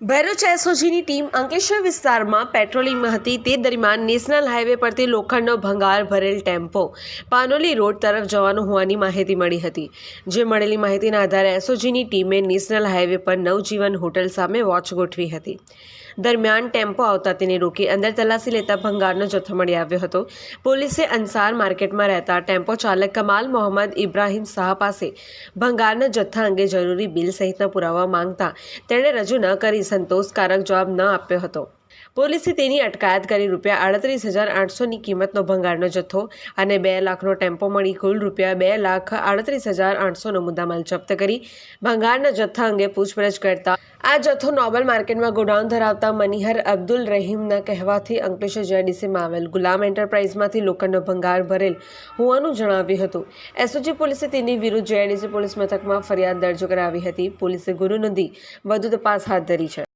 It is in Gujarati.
ભરૂચ એસઓજીની ટીમ અંકેશ્વર વિસ્તારમાં પેટ્રોલિંગમાં હતી. તે દરમિયાન નેશનલ હાઈવે પરથી લોખંડનો ભંગાર ભરેલ ટેમ્પો પાનોલી રોડ તરફ જવાનું હોવાની માહિતી મળી હતી. જે મળેલી માહિતીના આધારે એસઓજીની ટીમે નેશનલ હાઈવે પર નવજીવન હોટલ સામે વોચ ગોઠવી હતી. દરમિયાન ટેમ્પો આવતા તેને રોકી અંદર તલાશી લેતા ભંગારનો જથ્થો મળી આવ્યો હતો. પોલીસે અંસાર માર્કેટમાં રહેતા ટેમ્પો ચાલક કમાલ મોહમ્મદ ઇબ્રાહિમ શાહ પાસે ભંગારના જથ્થા અંગે જરૂરી બિલ સહિતના પુરાવા માંગતા તેણે રજૂ ન કરી સંતોષકારક જવાબ ન આપ્યો હતો. પોલીસે તેની અટકાયત કરી રૂપિયા આડત્રીસ હજાર આઠસોની કિંમતનો ભંગારનો જથ્થો અને બે લાખનો ટેમ્પો મળી કુલ રૂપિયા બે લાખ આડત્રીસ હજાર આઠસોનો મુદ્દામાલ જપ્ત કરી. ભંગારના જથ્થા અંગે પૂછપરછ કરતા આ જથ્થો નોબલ માર્કેટમાં ગોડાઉન ધરાવતા મનિહર અબ્દુલ રહીમના કહેવાથી અંકલેશ્વર જીઆઈડીસીમાં આવેલ ગુલામ એન્ટરપ્રાઇઝમાંથી લોખંડનો ભંગાર ભરેલ હોવાનું જણાવ્યું હતું. એસઓજી પોલીસે તેની વિરુદ્ધ જીઆઈડીસી પોલીસ મથકમાં ફરિયાદ દર્જ કરાવી હતી. પોલીસે ગુનો નોંધી વધુ તપાસ હાથ ધરી છે.